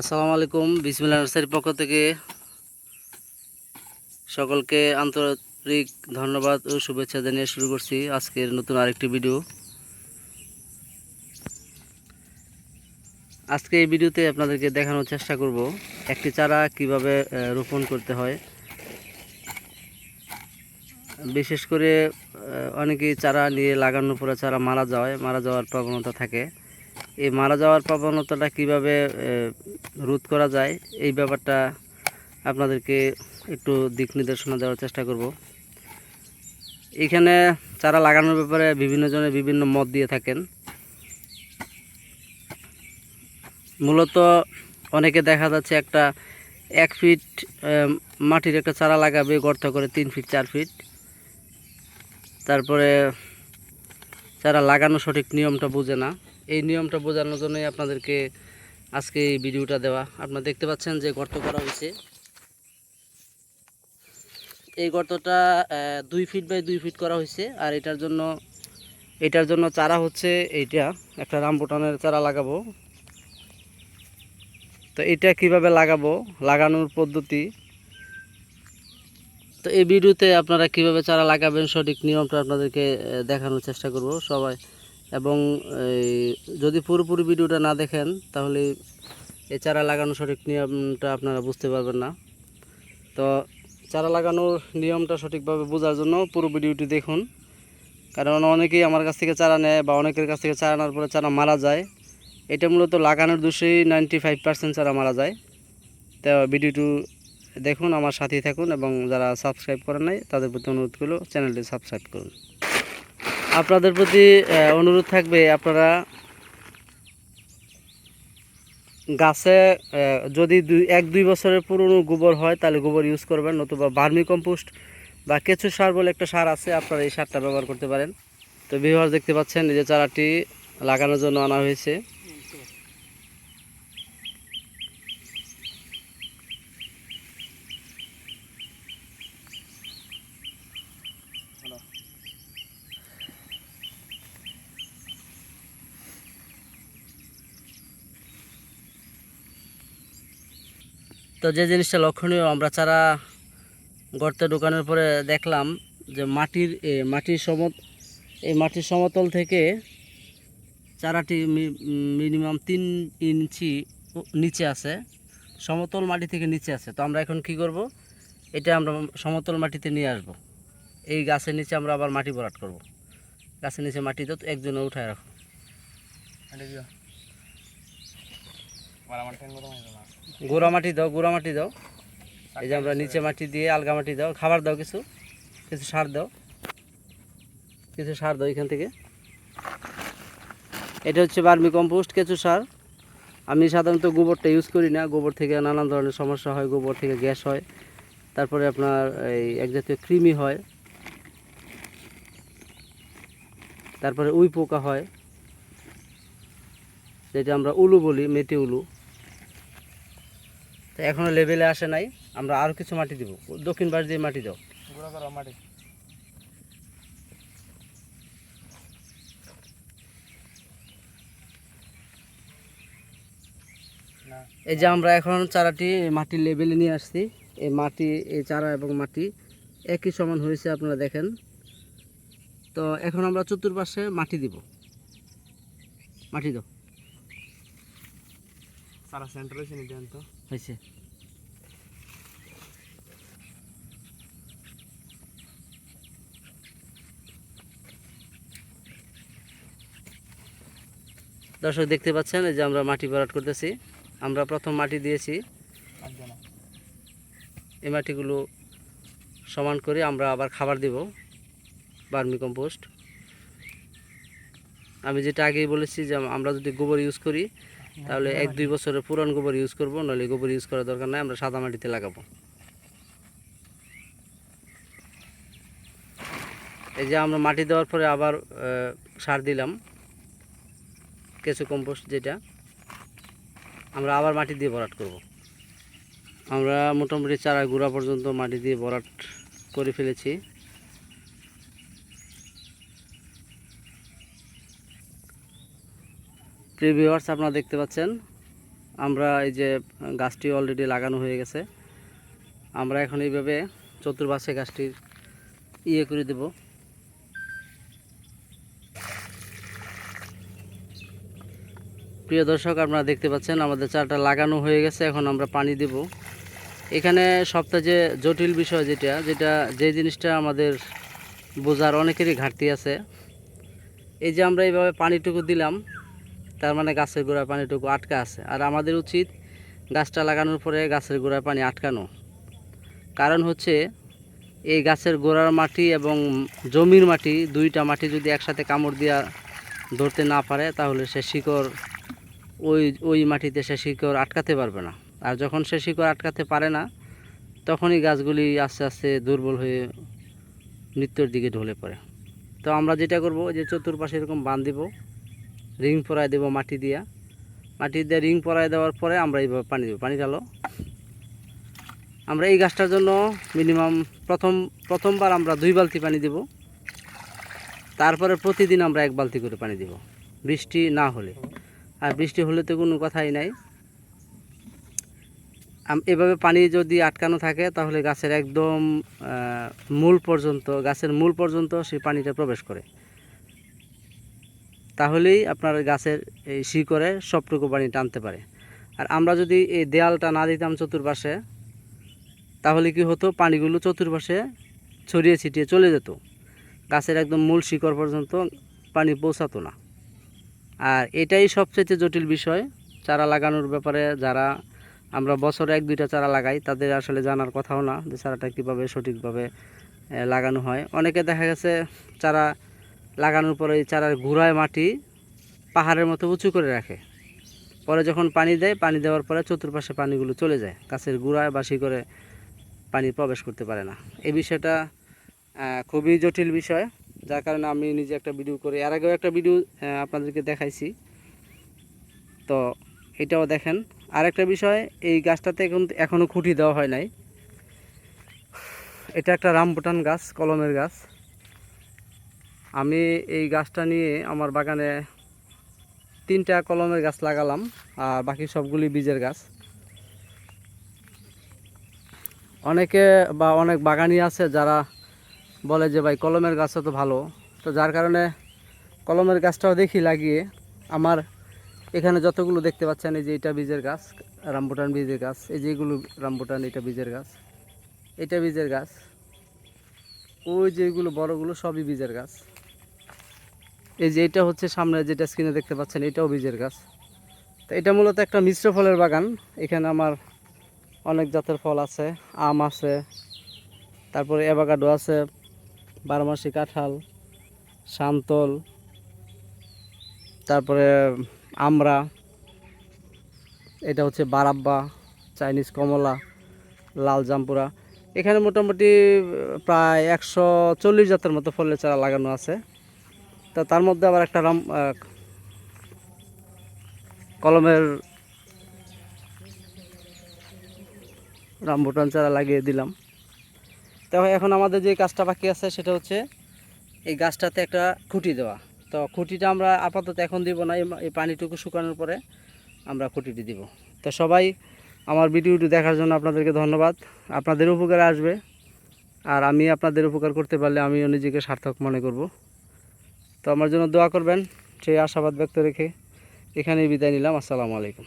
আসসালামু আলাইকুম বিসমিল্লা নার্সারির পক্ষ থেকে সকলকে আন্তরিক ধন্যবাদ ও শুভেচ্ছা জানিয়ে শুরু করছি আজকের নতুন আরেকটি ভিডিও আজকে এই ভিডিওতে আপনাদেরকে দেখানোর চেষ্টা করব, একটি চারা কীভাবে রোপণ করতে হয়। বিশেষ করে অনেকেই চারা নিয়ে লাগানোর পরে চারা মারা যায়, মারা যাওয়ার প্রবণতা থাকে। এই মারা যাওয়ার প্রবণতাটা কীভাবে রোধ করা যায়, এই ব্যাপারটা আপনাদেরকে একটু দিক নির্দেশনা দেওয়ার চেষ্টা করব। এখানে চারা লাগানোর ব্যাপারে বিভিন্ন জনে বিভিন্ন মত দিয়ে থাকেন। মূলত অনেকে দেখা যাচ্ছে একটা এক ফিট মাটির একটা চারা লাগাবে, গর্ত করে তিন ফিট, চার ফিট। তারপরে চারা লাগানো সঠিক নিয়মটা বুঝে না। এই নিয়মটা বোঝানোর জন্যই আপনাদেরকে আজকে এই ভিডিওটা দেওয়া। আপনারা দেখতে পাচ্ছেন যে গর্ত করা হয়েছে। এই গর্তটা দুই ফিট বাই দুই ফিট করা হয়েছে আর এটার জন্য এটার জন্য চারা হচ্ছে এইটা, একটা রামবুটানের চারা লাগাবো। তো এটা কীভাবে লাগাবো? লাগানোর পদ্ধতি। তো এই ভিডিওতে আপনারা কীভাবে চারা লাগাবেন সঠিক নিয়মটা আপনাদেরকে দেখানোর চেষ্টা করব। সবাই এবং যদি পুরোপুরি ভিডিওটা না দেখেন, তাহলে এই চারা লাগানোর সঠিক নিয়মটা আপনারা বুঝতে পারবেন না। তো চারা লাগানোর নিয়মটা সঠিকভাবে বোঝার জন্য পুরো ভিডিওটি দেখুন। কারণ অনেকেই আমার কাছ থেকে চারা নেয় বা অনেকের কাছ থেকে চারা নেওয়ার পরে চারা মারা যায়। এটা মূলত লাগানোর দোষেই নাইনটি ফাইভ পার্সেন্ট চারা মারা যায়। তো ভিডিওটি দেখুন, আমার সাথেই থাকুন এবং যারা সাবস্ক্রাইব করেন নাই, তাদের প্রতি অনুরোধ করল চ্যানেলটি সাবস্ক্রাইব করুন। আপনাদের প্রতি অনুরোধ থাকবে, আপনারা গাছে যদি দুই, এক, দুই বছরের পুরনো গোবর হয়, তাহলে গোবর ইউজ করবেন, নতুবা ভার্মি কম্পোস্ট বা কেঁচু সার বলে একটা সার আছে, আপনারা এই সারটা ব্যবহার করতে পারেন। তো বিহার দেখতে পাচ্ছেন, এই যে চারাটি লাগানোর জন্য আনা হয়েছে। তো যে জিনিসটা লক্ষণীয়, আমরা চারা গর্তে ঢোকানোর পরে দেখলাম যে মাটির মাটির সম এই মাটির সমতল থেকে চারাটি মিনিমাম তিন ইঞ্চি নিচে আছে, সমতল মাটি থেকে নিচে আছে। তো আমরা এখন কি করব? এটা আমরা সমতল মাটিতে নিয়ে আসব। এই গাছের নিচে আমরা আবার মাটি ভরাট করব। গাছের নিচে মাটি তো একজনে উঠায় রাখো। গোড়া মাটি দাও গোড়া মাটি দাও। এই যে আমরা নিচে মাটি দিয়ে আলগা মাটি দাও। খাবার দাও কিছু কিছু সার দাও। কিছু সার দাও এখান থেকে। এটা হচ্ছে বার্মি কম্পোস্ট কেঁচু সার। আমি সাধারণত গোবরটা ইউজ করি না। গোবর থেকে নানান ধরনের সমস্যা হয় গোবর থেকে গ্যাস হয়। তারপরে আপনার এই এক জাতীয় কৃমি হয়। তারপরে উই পোকা হয়। যেটা আমরা উলু বলি মেটে উলু। তো এখনও লেভেলে আসে নাই। আমরা আরও কিছু মাটি দিব। দক্ষিণ পাশ দিয়ে মাটি দাও। মাটি। এই যে আমরা এখন চারাটি মাটির লেভেলে নিয়ে আসছি। এই মাটি এই চারা এবং মাটি একই সমান হয়েছে আপনারা দেখেন। তো এখন আমরা চতুর্পাশে মাটি দিব। মাটি দাও। সারা সেন্টার হয়েছে নিতে তো হয়েছে। দর্শক দেখতে পাচ্ছেন এই যে আমরা মাটি ভরাট করতেছি। আমরা প্রথম মাটি দিয়েছি। এই মাটিগুলো সমান করে আমরা আবার খাবার দিব বার্মি কম্পোস্ট। আমি যেটা আগেই বলেছি যে আমরা যদি গোবর ইউজ করি তাহলে এক দুই বছরের পুরান গোবর ইউজ করব নাহলে গোবর ইউজ করার দরকার নাই আমরা সাদা মাটিতে লাগাবো। এই যে আমরা মাটি দেওয়ার পরে আবার সার দিলাম কেঁচু কম্পোস্ট যেটা আমরা আবার মাটি দিয়ে ভরাট করব। আমরা মোটামুটি চারা গুঁড়া পর্যন্ত মাটি দিয়ে ভরাট করে ফেলেছি। প্রিভিউয়ার্স আপনারা দেখতে পাচ্ছেন, আমরা এই যে গাছটি অলরেডি লাগানো হয়ে গেছে। আমরা এখন এইভাবে চতুর্পাশে গাছটির ইয়ে করে দেব। প্রিয় দর্শক, আপনারা দেখতে পাচ্ছেন, আমাদের চারাটা লাগানো হয়ে গেছে, এখন আমরা পানি দেব। এখানে সবথেকে যে জটিল বিষয় যেটা যেটা যে জিনিসটা আমাদের বোঝার অনেকেরই ঘাটতি আছে। এই যে আমরা এইভাবে পানিটুকু দিলাম তার মানে গাছের গোড়ায় পানিটুকু আটকা আছে। আর আমাদের উচিত গাছটা লাগানোর পরে গাছের গোড়ায় পানি আটকানো। কারণ হচ্ছে, এই গাছের গোড়ার মাটি এবং জমির মাটি, দুইটা মাটি যদি একসাথে কামড় দিয়া ধরতে না পারে, তাহলে সে শিকড় ওই ওই মাটিতে সে শিকড় আটকাতে পারবে না। আর যখন সে শিকড় আটকাতে পারে না, তখনই গাছগুলি আস্তে আস্তে দুর্বল হয়ে মৃত্যুর দিকে ঢলে পড়ে। তো আমরা যেটা করব, যে চতুর্পাশে এরকম বাঁধ দিব। রিং পরায় দেবো মাটি দিয়া। মাটি দিয়ে রিং পরায় দেওয়ার পরে আমরা এইভাবে পানি দেবো, পানি ঢালো। আমরা এই গাছটার জন্য মিনিমাম প্রথম, প্রথমবার আমরা দুই বালতি পানি দেব। তারপরে প্রতিদিন আমরা এক বালতি করে পানি দেব, বৃষ্টি না হলে। আর বৃষ্টি হলে তো কোনো কথাই নাই। এভাবে পানি যদি আটকানো থাকে, তাহলে গাছের একদম মূল পর্যন্ত, গাছের মূল পর্যন্ত সেই পানিটা প্রবেশ করে। তাহলেই আপনার গাছের এই শিকড়ে সবটুকু পানি টানতে পারে। আর আমরা যদি এই দেয়ালটা না দিতাম চতুর্পাশে, তাহলে কি হতো? পানিগুলো চতুর্পাশে ছড়িয়ে ছিটিয়ে চলে যেত। গাছের একদম মূল শিকড় পর্যন্ত পানি পৌঁছাতো না। আর এটাই সবচেয়ে জটিল বিষয়। চারা লাগানোর ব্যাপারে যারা আমরা বছরে এক, দুইটা চারা লাগাই, তাদের আসলে জানার কথাও না যে চারাটা কীভাবে সঠিকভাবে লাগানো হয়। অনেকে দেখা গেছে চারা লাগানোর পরে এই চারার গুঁড়ায় মাটি পাহাড়ের মতো উঁচু করে রাখে। পরে যখন পানি দেয়, পানি দেওয়ার পরে চতুর্পাশে পানিগুলো চলে যায়। গাছের গুঁড়ায় বাসি করে পানি প্রবেশ করতে পারে না। এই বিষয়টা খুবই জটিল বিষয়। যার কারণে আমি নিজে একটা ভিডিও করি, এর আগেও একটা ভিডিও আপনাদেরকে দেখাইছি। তো এটাও দেখেন। আরেকটা বিষয়, এই গাছটাতে এখন এখনও খুঁটি দেওয়া হয় নাই। এটা একটা রামবুটান গাছ, কলমের গাছ। আমি এই গাছটা নিয়ে আমার বাগানে তিনটা কলমের গাছ লাগালাম আর বাকি সবগুলি বীজের গাছ। অনেকে বা অনেক বাগানি আছে যারা বলে যে, ভাই, কলমের গাছটা তো ভালো। তো যার কারণে কলমের গাছটাও দেখি লাগিয়ে আমার এখানে যতগুলো দেখতে পাচ্ছেন, এই যে এটা বীজের গাছ রামবুটান বীজের গাছ, এই যেগুলো রামবুটান এটা বীজের গাছ, এটা বীজের গাছ, ওই যেগুলো বড়গুলো সবই বীজের গাছ। এই যে এটা হচ্ছে সামনে যেটা স্ক্রিনে দেখতে পাচ্ছেন এটাও বীজের গাছ। তো এটা মূলত একটা মিশ্র ফলের বাগান। এখানে আমার অনেক জাতের ফল আছে, আম আছে, তারপরে অ্যাভাকাডো আছে, বারোমাসি কাঁঠাল, সান্তল, তারপরে আমরা এটা হচ্ছে বারাব্বা, চাইনিজ কমলা, লাল জাম্পুরা এখানে মোটামুটি প্রায় একশো চল্লিশ জাতের মতো ফলের চারা লাগানো আছে। তা তার মধ্যে আবার একটা রাম কলমের রামবুটান চারা লাগিয়ে দিলাম। তো এখন আমাদের যে কাজটা বাকি আছে সেটা হচ্ছে এই গাছটাতে একটা খুঁটি দেওয়া। তো খুঁটিটা আমরা আপাতত এখন দিব না, এই- এই পানিটুকু শুকানোর পরে আমরা খুঁটিটি দিব। তো সবাই আমার ভিডিওটি দেখার জন্য আপনাদেরকে ধন্যবাদ। আপনাদের উপকারে আসবে, আর আমি আপনাদের উপকার করতে পারলে আমিও নিজেকে সার্থক মনে করব। তো আমার জন্য দোয়া করবেন সেই আশাবাদ ব্যক্ত রেখে এখানেই বিদায় নিলাম। আসসালামু আলাইকুম।